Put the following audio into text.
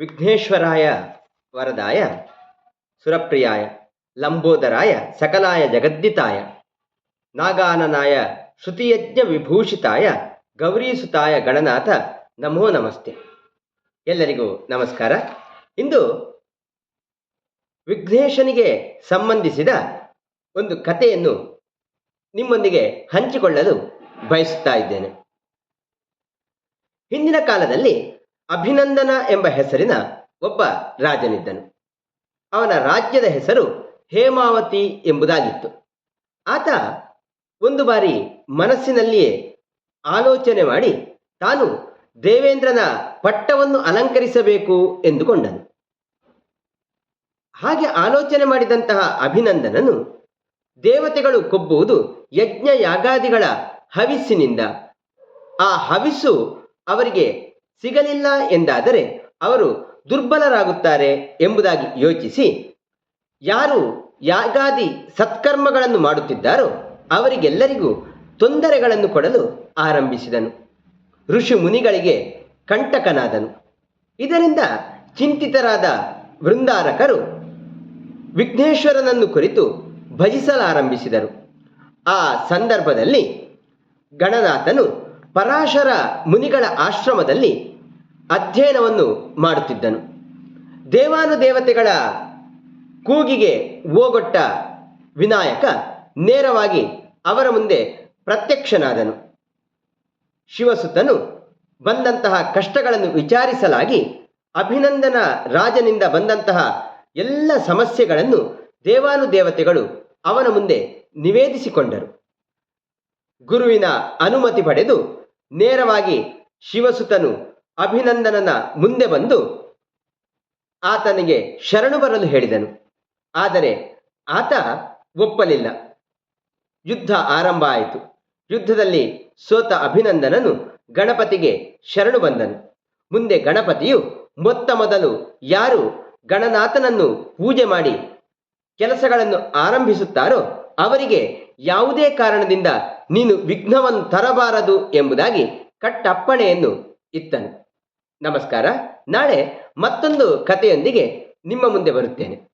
ವಿಘ್ನೇಶ್ವರಾಯ ವರದಾಯ, ಸುರಪ್ರಿಯಾಯ, ಲಂಬೋದರಾಯ, ಸಕಲಾಯ ಜಗದ್ದಿತಾಯ, ನಾಗಾನನಾಯ ಶ್ರುತಿಯಜ್ಞ ವಿಭೂಷಿತಾಯ, ಗೌರೀಸುತಾಯ ಗಣನಾಥ, ನಮೋ ನಮಸ್ತೆ. ಎಲ್ಲರಿಗೂ ನಮಸ್ಕಾರ. ಇಂದು ವಿಘ್ನೇಶನಿಗೆ ಸಂಬಂಧಿಸಿದ ಒಂದು ಕಥೆಯನ್ನು ನಿಮ್ಮೊಂದಿಗೆ ಹಂಚಿಕೊಳ್ಳಲು ಬಯಸುತ್ತಾ ಇದ್ದೇನೆ. ಹಿಂದಿನ ಕಾಲದಲ್ಲಿ ಅಭಿನಂದನ ಎಂಬ ಹೆಸರಿನ ಒಬ್ಬ ರಾಜನಿದ್ದನು. ಅವನ ರಾಜ್ಯದ ಹೆಸರು ಹೇಮಾವತಿ ಎಂಬುದಾಗಿತ್ತು. ಆತ ಒಂದು ಬಾರಿ ಮನಸ್ಸಿನಲ್ಲಿಯೇ ಆಲೋಚನೆ ಮಾಡಿ ತಾನು ದೇವೇಂದ್ರನ ಪಟ್ಟವನ್ನು ಅಲಂಕರಿಸಬೇಕು ಎಂದುಕೊಂಡನು. ಹಾಗೆ ಆಲೋಚನೆ ಮಾಡಿದಂತಹ ಅಭಿನಂದನನು ದೇವತೆಗಳು ಕೊಬ್ಬುವುದು ಯಜ್ಞ ಯಾಗಾದಿಗಳ ಹವಿಸ್ಸಿನಿಂದ. ಆ ಹವಿಸ್ಸು ಅವರಿಗೆ ಸಿಗಲಿಲ್ಲ ಎಂದಾದರೆ ಅವರು ದುರ್ಬಲರಾಗುತ್ತಾರೆ ಎಂಬುದಾಗಿ ಯೋಚಿಸಿ, ಯಾರು ಯಾಗಾದಿ ಸತ್ಕರ್ಮಗಳನ್ನು ಮಾಡುತ್ತಿದ್ದಾರೋ ಅವರಿಗೆಲ್ಲರಿಗೂ ತೊಂದರೆಗಳನ್ನು ಕೊಡಲು ಆರಂಭಿಸಿದನು. ಋಷಿ ಮುನಿಗಳಿಗೆ ಕಂಟಕನಾದನು. ಇದರಿಂದ ಚಿಂತಿತರಾದ ವೃಂದಾರಕರು ವಿಘ್ನೇಶ್ವರನನ್ನು ಕುರಿತು ಭಜಿಸಲಾರಂಭಿಸಿದರು. ಆ ಸಂದರ್ಭದಲ್ಲಿ ಗಣನಾಥನು ಪರಾಶರ ಮುನಿಗಳ ಆಶ್ರಮದಲ್ಲಿ ಅಧ್ಯಯನವನ್ನು ಮಾಡುತ್ತಿದ್ದನು. ದೇವಾನುದೇವತೆಗಳ ಕೂಗಿಗೆ ಓಗೊಟ್ಟ ವಿನಾಯಕ ನೇರವಾಗಿ ಅವರ ಮುಂದೆ ಪ್ರತ್ಯಕ್ಷನಾದನು. ಶಿವಸುತನು ಬಂದಂತಹ ಕಷ್ಟಗಳನ್ನು ವಿಚಾರಿಸಲಾಗಿ ಅಭಿನಂದನ ರಾಜನಿಂದ ಬಂದಂತಹ ಎಲ್ಲ ಸಮಸ್ಯೆಗಳನ್ನು ದೇವಾನುದೇವತೆಗಳು ಅವನ ಮುಂದೆ ನಿವೇದಿಸಿಕೊಂಡರು. ಗುರುವಿನ ಅನುಮತಿ ಪಡೆದು ನೇರವಾಗಿ ಶಿವಸುತನು ಅಭಿನಂದನನ ಮುಂದೆ ಬಂದು ಆತನಿಗೆ ಶರಣು ಬರಲು ಹೇಳಿದನು. ಆದರೆ ಆತ ಒಪ್ಪಲಿಲ್ಲ. ಯುದ್ಧ ಆರಂಭ ಆಯಿತು. ಯುದ್ಧದಲ್ಲಿ ಸೋತ ಅಭಿನಂದನನು ಗಣಪತಿಗೆ ಶರಣು ಬಂದನು. ಮುಂದೆ ಗಣಪತಿಯು ಮೊತ್ತ ಮೊದಲು ಯಾರು ಗಣನಾಥನನ್ನು ಪೂಜೆ ಮಾಡಿ ಕೆಲಸಗಳನ್ನು ಆರಂಭಿಸುತ್ತಾರೋ ಅವರಿಗೆ ಯಾವುದೇ ಕಾರಣದಿಂದ ನೀನು ವಿಘ್ನವನ್ನು ತರಬಾರದು ಎಂಬುದಾಗಿ ಕಟ್ಟಪ್ಪಣೆಯನ್ನು ಇತ್ತನು. ನಮಸ್ಕಾರ. ನಾಳೆ ಮತ್ತೊಂದು ಕಥೆಯೊಂದಿಗೆ ನಿಮ್ಮ ಮುಂದೆ ಬರುತ್ತೇನೆ.